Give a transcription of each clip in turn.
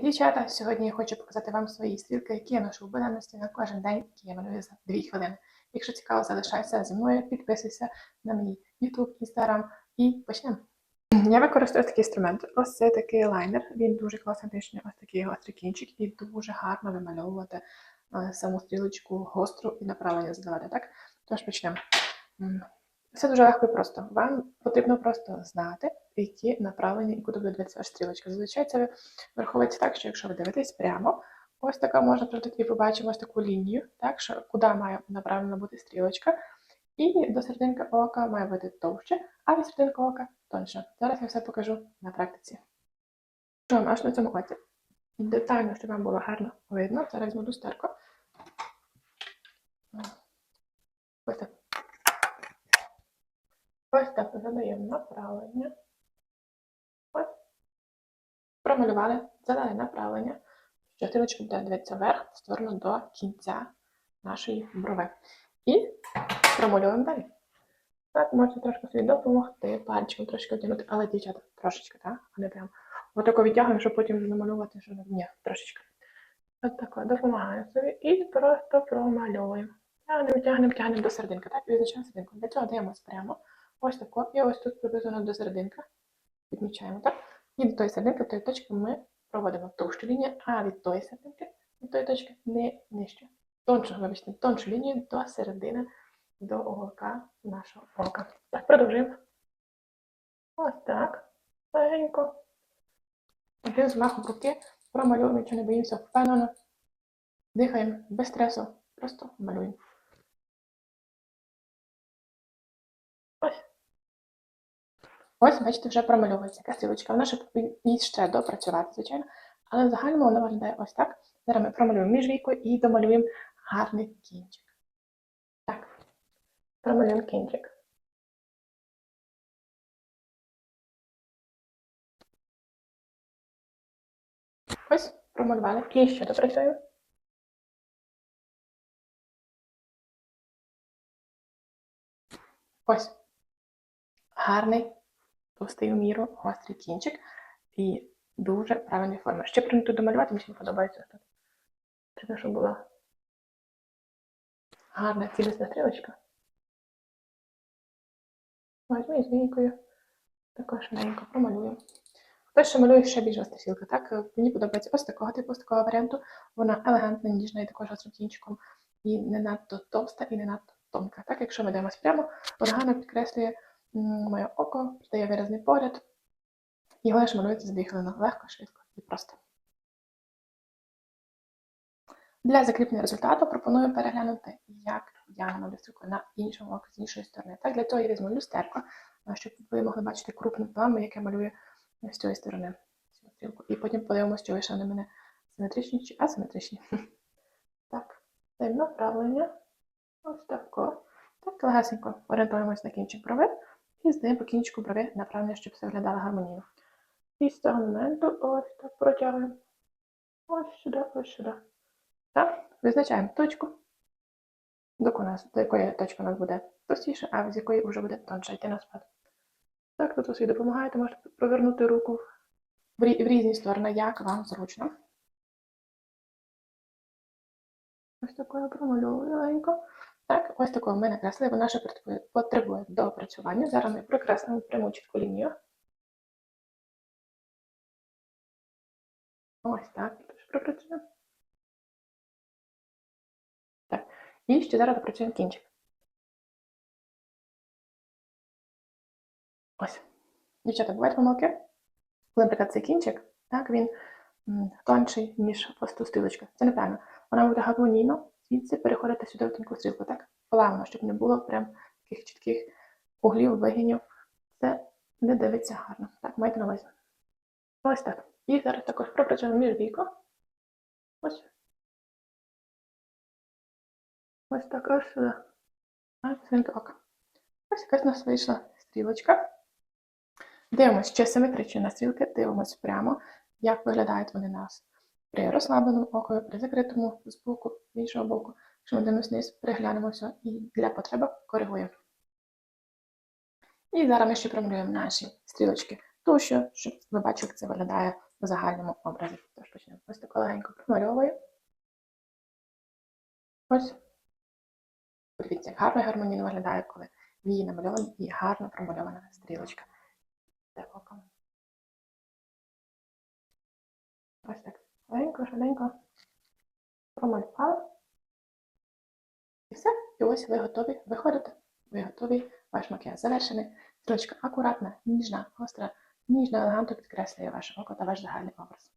Дівчата, сьогодні я хочу показати вам свої стрілки, які я ношу в на кожен день, які я малюю за 2 хвилини. Якщо цікаво, залишайся зі мною, підписуйся на мій YouTube, Instagram і почнемо. Я використовую такий інструмент. Ось це такий лайнер. Він дуже класний, ось такий гострий кінчик, і дуже гарно вимальовувати е, саму стрілочку гостру і направлення задавати. Так? Тож почнемо. Все дуже легко і просто. Вам потрібно просто знати, які направлення і куди буде дивитися ваша стрілочка. Зазвичай це враховується так, що якщо ви дивитесь прямо, ось така можна і побачимо ось таку лінію, так що куди має направлена бути стрілочка. І до серединки ока має бути товще, а від серединки ока тоньше. Зараз я все покажу на практиці. Що вам аж на цьому оці? Детально, щоб вам було гарно видно. Зараз візьму люстерку. Ось так. Ось так задаємо направлення. Ось. Промалювали, задали направлення. Що буде дивитися вверх сторону до кінця нашої брови. І промалюємо далі. Так, можете трошки собі допомогти, пальчиком трошки одягнути, але дівчата трошечки, так? А не прям. Отако відтягуємо, щоб потім намалювати, що ні, трошечки. От тако, допомагаємо собі і просто промальовуємо. Тягнемо, тягнемо, тягнемо до серединки. Так, і визначаємо серединку. Для цього дивимось прямо. Ось тако. І ось тут приблизно до серединки. Відмічаємо, так? І до тої серединки, до тої точки ми проводимо товщу лінію, а від тої серединки, від тої точки не нижче. Тоншу, вибачте, тоншу лінію до середини, до уголка нашого ока. Так, продовжуємо. Ось так. Легенько. Один змахом руки промалюємо, нічого не боїмося, впевнено. Дихаємо без стресу, просто малюємо. Ось, бачите, вже промальовується яка стрілочка. Вона ще їй ще допрацювати, звичайно. Але в загальному вона виглядає ось так. Зараз ми промалюємо між війкою і домалюємо гарний кінчик. Так, промалюємо кінчик. Ось, промалювали. І ще допрацюємо. Ось. Гарний, товстий міру, гострий кінчик і дуже правильної форми. Ще прийнято домалювати, мені подобається тут. Треба, щоб була гарна цілісна стрілочка. Возьму змійкою, також швиденько промалюю. Хтось ще малює ще більш гостра так? Мені подобається ось такого типу, ось такого варіанту. Вона елегантна, ніжна і також гострим кінчиком. І не надто товста, і не надто тонка. Так, якщо ми дивимося прямо, гарно підкреслює моє око, дає виразний погляд. Головне, що малюється за дві хвилини легко, швидко і просто. Для закріплення результату пропоную переглянути, як я стрілку на іншому оку з іншої сторони. Так, для цього я візьму люстерку, щоб ви могли бачити крупним планом, яке малює з цієї сторони цю стрілку. І потім подивимося, чи вийшли на мене симетричні чи асиметричні. Так, даємо направлення. Ось тако. Так, легесенько орієнтуємось на кінчик брови і здаємо по кінчику брови направлення, щоб все виглядало гармонійно. І з цього моменту ось так протягуємо. Ось сюди, ось сюди. Так, визначаємо точку, до, якої точка у нас буде товстіше, а з якої вже буде тонше йти на спад. Так, тут собі допомагаєте, можете провернути руку в, різні сторони, як вам зручно. Ось такою промальовую легенько. Так, ось такою ми накреслили, вона ще потребує, доопрацювання. Зараз ми прокреслимо пряму чітку лінію. Ось так, теж пропрацюємо. Так, і ще зараз допрацюємо кінчик. Ось. Дівчата, бувають помилки? Коли, наприклад, цей кінчик, так, він тонший, ніж просто стрілочка. Це неправильно. Вона буде гармонійно звідси переходити сюди в тонку стрілку, так? Плавно, щоб не було прям таких чітких углів, вигинів. Це не дивиться гарно. Так, майте на увазі. Ось так. І зараз також пропрацюємо між віко. Ось. Ось так ось сюди. А, свинка ока. Ось якась у нас вийшла стрілочка. Дивимось, чи симетричні на стрілки, дивимось прямо, як виглядають вони нас при розслабленому оку, при закритому з боку, з іншого боку. Якщо ми дивимося вниз, переглянемося і для потреби коригуємо. І зараз ми ще промалюємо наші стрілочки тушу, щоб ви бачили, як це виглядає в загальному образі. Тож почнемо. Ось таку легенько промальовую. Ось. Подивіться, як гарно гармонійно виглядає, коли вії намальовані і гарно промальована стрілочка. Ось так. Легенько, швиденько промалювала. І все. І ось ви готові виходити. Ви готові, ваш макіяж завершений. Стрілочка акуратна, ніжна, гостра, ніжно, елегантно підкреслює ваше око та ваш загальний образ.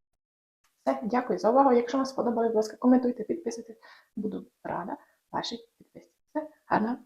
Все, дякую за увагу. Якщо вам сподобалось, будь ласка, коментуйте, підписуйтесь. Буду рада вашій підписці. Все, вечора.